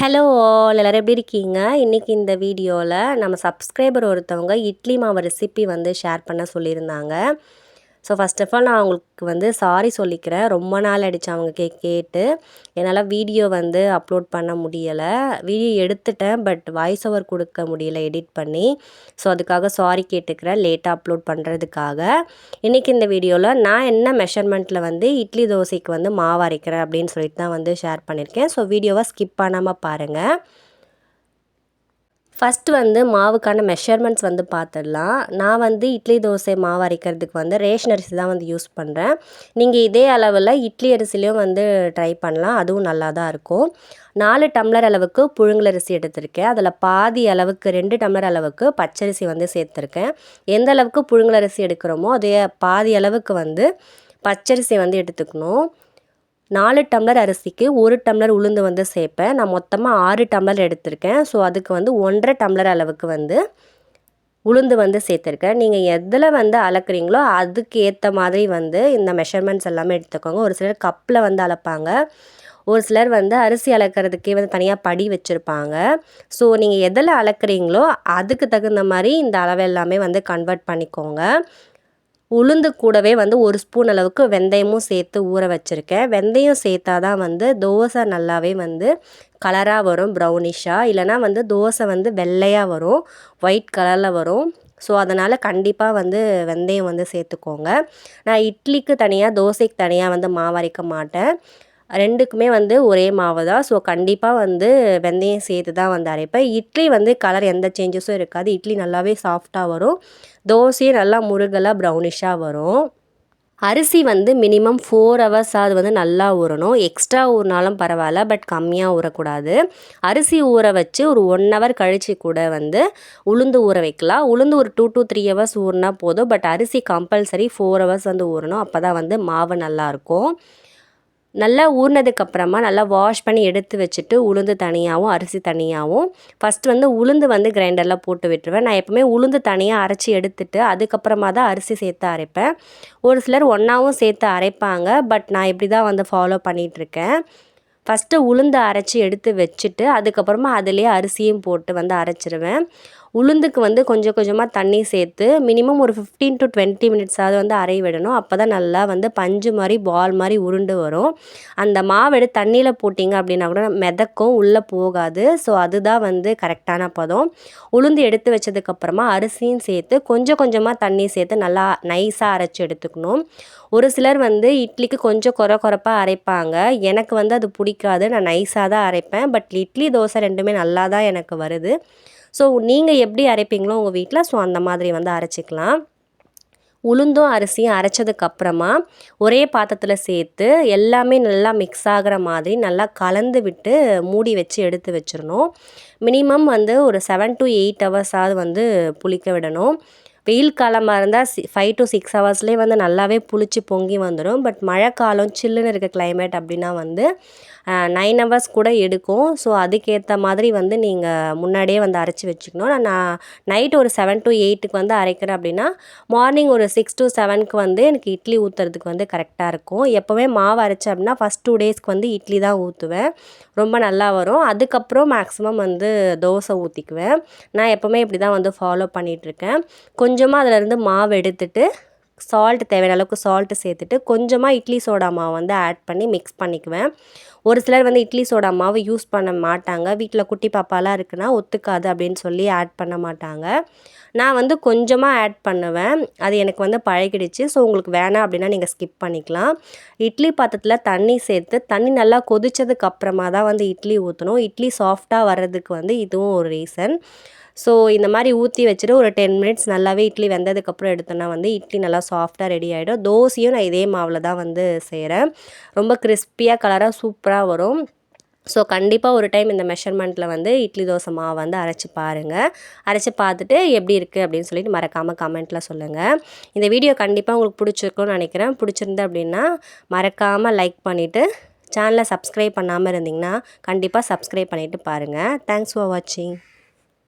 Hello all எல்லோரும் எப்படி இருக்கீங்க? இன்றைக்கி இந்த வீடியோவில் நம்ம சப்ஸ்கிரைபர் ஒருத்தவங்க இட்லி மாவு ரெசிபி வந்து ஷேர் பண்ண சொல்லியிருந்தாங்க. ஸோ ஃபஸ்ட் ஆஃப் ஆல் நான் அவங்களுக்கு வந்து சாரி சொல்லிக்கிறேன். ரொம்ப நாள் ஆயிடுச்சு அவங்க கே கேட்டு. என்னால் வீடியோ வந்து அப்லோட் பண்ண முடியலை. வீடியோ எடுத்துட்டேன் பட் வாய்ஸ் ஓவர் கொடுக்க முடியல எடிட் பண்ணி. ஸோ அதுக்காக சாரி கேட்டுக்கிறேன் லேட்டாக அப்லோட் பண்ணுறதுக்காக இன்றைக்கி இந்த வீடியோவில் நான் என்ன மெஷர்மெண்ட்டில் வந்து இட்லி தோசைக்கு வந்து மாவு அரைக்கிறேன் அப்படின்னு சொல்லிட்டு தான் வந்து ஷேர் பண்ணியிருக்கேன். ஸோ வீடியோவை ஸ்கிப் பண்ணாமல் பாருங்கள் ஃபஸ்ட்டு வந்து மாவுக்கான மெஷர்மெண்ட்ஸ் வந்து பார்த்துடலாம் நான் வந்து இட்லி தோசை மாவு அரைக்கிறதுக்கு வந்து ரேஷன் அரிசி தான் வந்து யூஸ் பண்ணுறேன் நீங்கள் இதே அளவில் இட்லி அரிசிலையும் வந்து ட்ரை பண்ணலாம். அதுவும் நல்லா தான் இருக்கும். நாலு டம்ளர் அளவுக்கு புழுங்கலரிசி எடுத்திருக்கேன். அதில் பாதி அளவுக்கு ரெண்டு டம்ளர் அளவுக்கு பச்சரிசி வந்து சேர்த்துருக்கேன். எந்த அளவுக்கு புழுங்கலரிசி எடுக்கிறோமோ அதே பாதி அளவுக்கு வந்து பச்சரிசி வந்து எடுத்துக்கணும். நாலு டம்ளர் அரிசிக்கு ஒரு டம்ளர் உளுந்து வந்து சேர்ப்பேன். நான் மொத்தமாக ஆறு டம்ளர் எடுத்திருக்கேன். ஸோ அதுக்கு வந்து ஒன்றரை டம்ளர் அளவுக்கு வந்து உளுந்து வந்து சேர்த்துருக்கேன். நீங்கள் எதில் வந்து அளக்குறீங்களோ அதுக்கு ஏற்ற மாதிரி வந்து இந்த மெஷர்மெண்ட்ஸ் எல்லாமே எடுத்துக்கோங்க. ஒரு சிலர் கப்பில் வந்து அளப்பாங்க. ஒரு சிலர் வந்து அரிசி அளக்கிறதுக்கே வந்து தனியாக படி வச்சுருப்பாங்க. ஸோ நீங்கள் எதில் அளக்குறீங்களோ அதுக்கு தகுந்த மாதிரி இந்த அளவு எல்லாமே வந்து கன்வெர்ட் பண்ணிக்கோங்க. உளுந்து கூடவே வந்து ஒரு ஸ்பூன் அளவுக்கு வெந்தயமும் சேர்த்து ஊற வச்சுருக்கேன். வெந்தயம் சேர்த்தா தான் வந்து தோசை நல்லாவே வந்து கலராக வரும் ப்ரௌனிஷாக இல்லைனா வந்து தோசை வந்து வெள்ளையாக வரும் ஒயிட் கலரில் வரும். ஸோ அதனால் கண்டிப்பாக வந்து வெந்தயம் வந்து சேர்த்துக்கோங்க. நான் இட்லிக்கு தனியாக தோசைக்கு தனியாக வந்து மாவரைக்க மாட்டேன். ரெண்டுக்குமே வந்து ஒரே மாவு தான். ஸோ கண்டிப்பாக வந்து வெந்தயம் சேர்த்து தான் வந்து அரைப்பேன். இட்லி வந்து கலர் எந்த சேஞ்சஸும் இருக்காது. இட்லி நல்லாவே சாஃப்டாக வரும். தோசையும் நல்லா முருகலாக ப்ரௌனிஷாக வரும். அரிசி வந்து மினிமம் ஃபோர் ஹவர்ஸ் அது வந்து நல்லா ஊறணும். எக்ஸ்ட்ரா ஊறினாலும் பரவாயில்ல பட் கம்மியாக ஊறக்கூடாது. அரிசி ஊற வச்சு ஒரு ஒன் ஹவர் கழித்து கூட வந்து உளுந்து ஊற வைக்கலாம். உளுந்து ஒரு டூ டு த்ரீ ஹவர்ஸ் ஊறினா போதும். பட் அரிசி கம்பல்சரி ஃபோர் ஹவர்ஸ் வந்து ஊறணும். அப்போ தான் வந்து மாவு நல்லாயிருக்கும் நல்லா ஊறினதுக்கப்புறமா நல்லா வாஷ் பண்ணி எடுத்து வச்சுட்டு உளுந்து தனியாகவும் அரிசி தனியாகவும் ஃபஸ்ட்டு வந்து உளுந்து வந்து கிரைண்டரில் போட்டு விட்டுருவேன். நான் எப்போவுமே உளுந்து தனியாக அரைச்சி எடுத்துட்டு அதுக்கப்புறமா தான் அரிசி சேர்த்து அரைப்பேன். ஒரு சிலர் ஒன்றாவும் சேர்த்து அரைப்பாங்க. பட் நான் இப்படி தான் வந்து ஃபாலோ பண்ணிகிட்ருக்கேன் ஃபஸ்ட்டு உளுந்து அரைச்சி எடுத்து வச்சுட்டு அதுக்கப்புறமா அதிலே அரிசியும் போட்டு வந்து அரைச்சிருவேன். உளுந்துக்கு வந்து கொஞ்சம் கொஞ்சமாக தண்ணி சேர்த்து மினிமம் ஒரு ஃபிஃப்டீன் டு டுவெண்ட்டி மினிட்ஸாவது வந்து அரை விடணும். அப்போ தான் நல்லா வந்து பஞ்சு மாதிரி பால் மாதிரி உருண்டு வரும். அந்த மாவெடு தண்ணியில் போட்டிங்க அப்படின்னா கூட மிதக்கும் உள்ளே போகாது. ஸோ அதுதான் வந்து கரெக்டான பதம். உளுந்து எடுத்து வச்சதுக்கப்புறமா அரிசியும் சேர்த்து கொஞ்சம் கொஞ்சமாக தண்ணி சேர்த்து நல்லா நைஸாக அரைச்சி எடுத்துக்கணும். ஒரு சிலர் வந்து இட்லிக்கு கொஞ்சம் குறை குறைப்பாக அரைப்பாங்க. எனக்கு வந்து அது பிடிக்காது. நான் நைஸாக தான் அரைப்பேன். பட் இட்லி தோசை ரெண்டுமே நல்லா தான் எனக்கு வருது. ஸோ நீங்கள் எப்படி அரைப்பீங்களோ உங்கள் வீட்டில் ஸோ அந்த மாதிரி வந்து அரைச்சிக்கலாம். உளுந்தும் அரிசியும் அரைச்சதுக்கப்புறமா ஒரே பாத்திரத்தில் சேர்த்து எல்லாமே நல்லா மிக்ஸ் ஆகிற மாதிரி நல்லா கலந்து விட்டு மூடி வச்சு எடுத்து வச்சிடணும் மினிமம் வந்து ஒரு செவன் டு எயிட் ஹவர்ஸாவது வந்து புளிக்க விடணும். வெயில் காலமாக இருந்தால் சி ஃபைவ் டு சிக்ஸ் ஹவர்ஸ்லேயே வந்து நல்லாவே புளிச்சு பொங்கி வந்துடும். பட் மழை காலம் சில்லுன்னு இருக்க கிளைமேட் அப்படின்னா வந்து நைன் ஹவர்ஸ் கூட எடுக்கும். ஸோ அதுக்கேற்ற மாதிரி வந்து நீங்கள் முன்னாடியே வந்து அரைச்சி வச்சுக்கணும். நான் நைட் ஒரு செவன் டு எயிட்டுக்கு வந்து அரைக்கிறேன் அப்படின்னா மார்னிங் ஒரு சிக்ஸ் டு செவனுக்கு வந்து எனக்கு இட்லி ஊற்றுறதுக்கு வந்து கரெக்டாக இருக்கும். எப்போவுமே மாவு அரைச்சேன் அப்படின்னா ஃபஸ்ட் டூ டேஸ்க்கு வந்து இட்லி தான் ஊற்றுவேன் ரொம்ப நல்லா வரும். அதுக்கப்புறம் மேக்ஸிமம் வந்து தோசை ஊற்றிக்குவேன் நான் எப்போவுமே இப்படி தான் வந்து ஃபாலோ பண்ணிகிட்ருக்கேன் கொஞ்சமாக அதிலேருந்து மாவு எடுத்துட்டு சால்ட் தேவையான அளவுக்கு சால்ட்டு சேர்த்துட்டு கொஞ்சமாக இட்லி சோடா மாவு வந்து ஆட் பண்ணி மிக்ஸ் பண்ணிக்குவேன். ஒரு சிலர் வந்து இட்லி சோடா மாவு யூஸ் பண்ண மாட்டாங்க. வீட்டில் குட்டி பாப்பாலாம் இருக்குன்னா ஒத்துக்காது அப்படின்னு சொல்லி ஆட் பண்ண மாட்டாங்க. நான் வந்து கொஞ்சமாக ஆட் பண்ணுவேன். அது எனக்கு வந்து பழகிடுச்சு. ஸோ உங்களுக்கு வேணாம் அப்படின்னா நீங்கள் ஸ்கிப் பண்ணிக்கலாம். இட்லி பாத்திரத்தில் தண்ணி சேர்த்து தண்ணி நல்லா கொதிச்சதுக்கு அப்புறமா தான் வந்து இட்லி ஊற்றணும் இட்லி சாஃப்டாக வர்றதுக்கு வந்து இதுவும் ஒரு ரீசன் ஸோ இந்த மாதிரி ஊற்றி வச்சுட்டு ஒரு டென் மினிட்ஸ் நல்லாவே இட்லி வெந்ததுக்கப்புறம் எடுத்தோன்னா வந்து இட்லி நல்லா சாஃப்டாக ரெடி ஆகிடும் தோசையும் நான் இதே மாவில் தான் வந்து செய்கிறேன் ரொம்ப கிறிஸ்பியாக கலராக சூப்பராக வரும். ஸோ கண்டிப்பாக ஒரு டைம் இந்த மெஷர்மெண்ட்டில் வந்து இட்லி தோசை மாவு வந்து அரைச்சி பாருங்கள் அரைச்சி பார்த்துட்டு எப்படி இருக்குது அப்படின்னு சொல்லிட்டு மறக்காமல் கமெண்ட்டில் சொல்லுங்கள் இந்த வீடியோ கண்டிப்பாக உங்களுக்கு பிடிச்சிருக்கும்னு நினைக்கிறேன். பிடிச்சிருந்து அப்படின்னா மறக்காமல் லைக் பண்ணிவிட்டு சேனலை சப்ஸ்கிரைப் பண்ணாமல் இருந்தீங்கன்னா கண்டிப்பாக சப்ஸ்கிரைப் பண்ணிவிட்டு பாருங்கள் தேங்க்ஸ் ஃபார் வாட்சிங்